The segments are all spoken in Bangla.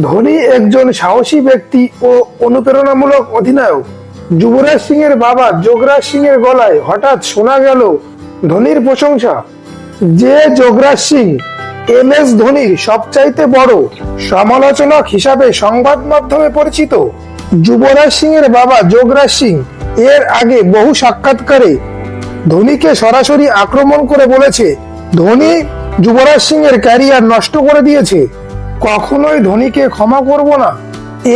ধোনি একজন সাহসী ব্যক্তি ও অনুপ্রেরণামূলক অধিনায়ক। যুবরাজ সিং এর বাবা যোগরাজ সিং এর গলায় হঠাৎ শোনা গেল ধোনির প্রশংসা। যে যোগরাজ সিং এম এস ধোনির সবচাইতে বড় সমালোচনক হিসাবে সংবাদ মাধ্যমে পরিচিত, যুবরাজ সিং এর বাবা যোগরাজ সিং এর আগে বহু সাক্ষাৎকারে ধোনিকে সরাসরি আক্রমণ করে বলেছে, ধোনি যুবরাজ সিং এর ক্যারিয়ার নষ্ট করে দিয়েছে। কখনোই ধোনিকে ক্ষমা করব না।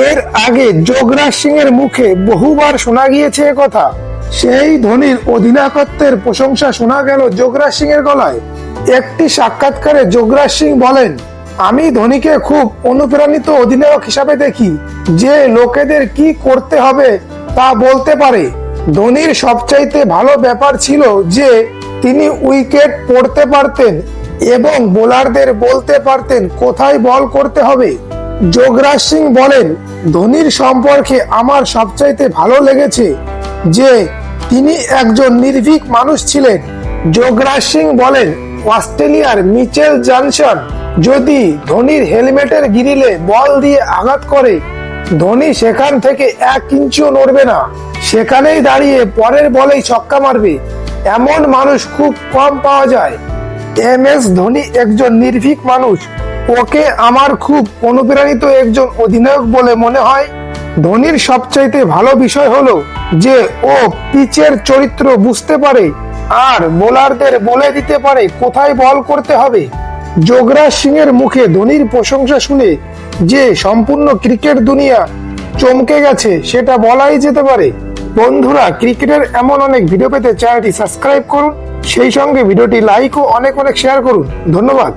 এর আগে যোগরাজ সিং এর মুখে বহুবার শোনা গিয়েছে কথা। সেই ধোনির অধিনায়কত্বের প্রশংসা শোনা গেল যোগরাজ সিং এর গলায়। একটি সাক্ষাৎকারে যোগরাজ সিং বলেন, আমি ধোনিকে খুব অনুপ্রাণিত অধিনায়ক হিসাবে দেখি। যে লোকেদের কি করতে হবে তা বলতে পারে। ধোনির সবচাইতে ভালো ব্যাপার ছিল যে তিনি উইকেট পড়তে পারতেন এবং বোলারদের বলতে পারতেন, কোথায় বল করতে হবে? যোগরাজ সিং বলেন, ধোনির সম্পর্কে আমার সবচাইতে ভালো লেগেছে যে তিনি একজন নির্ভীক মানুষ ছিলেন। যোগরাজ সিং বলেন, অস্ট্রেলিয়ার মিচেল জনসন যদি ধোনির হেলমেটের গিরিলে বল দিয়ে আঘাত করে, ধোনি সেখান থেকে এক ইঞ্চিও নড়বে না। সেখানেই দাঁড়িয়ে পরের বলেই ছক্কা মারবে। এমন মানুষ খুব কম পাওয়া যায়। এম এস ধোনি একজন নির্ভীক মানুষ। ওকে আমার খুব অনুপ্রাণিত একজন অধিনায়ক বলে মনে হয়। ধোনির সবচাইতে ভালো বিষয় হলো যে ও পিচের চরিত্র বুঝতে পারে আর বোলারদের বলে দিতে পারে কোথায় বল করতে হবে। যোগরাজ সিং এর মুখে ধোনির প্রশংসা শুনে যে সম্পূর্ণ ক্রিকেট দুনিয়া চমকে গেছে সেটা বলাই যেতে পারে। বন্ধুরা, ক্রিকেটের এমন অনেক ভিডিও পেতে চ্যানেলটি সাবস্ক্রাইব করুন। সেই সঙ্গে ভিডিওটি লাইক ও অনেক অনেক শেয়ার করুন। ধন্যবাদ।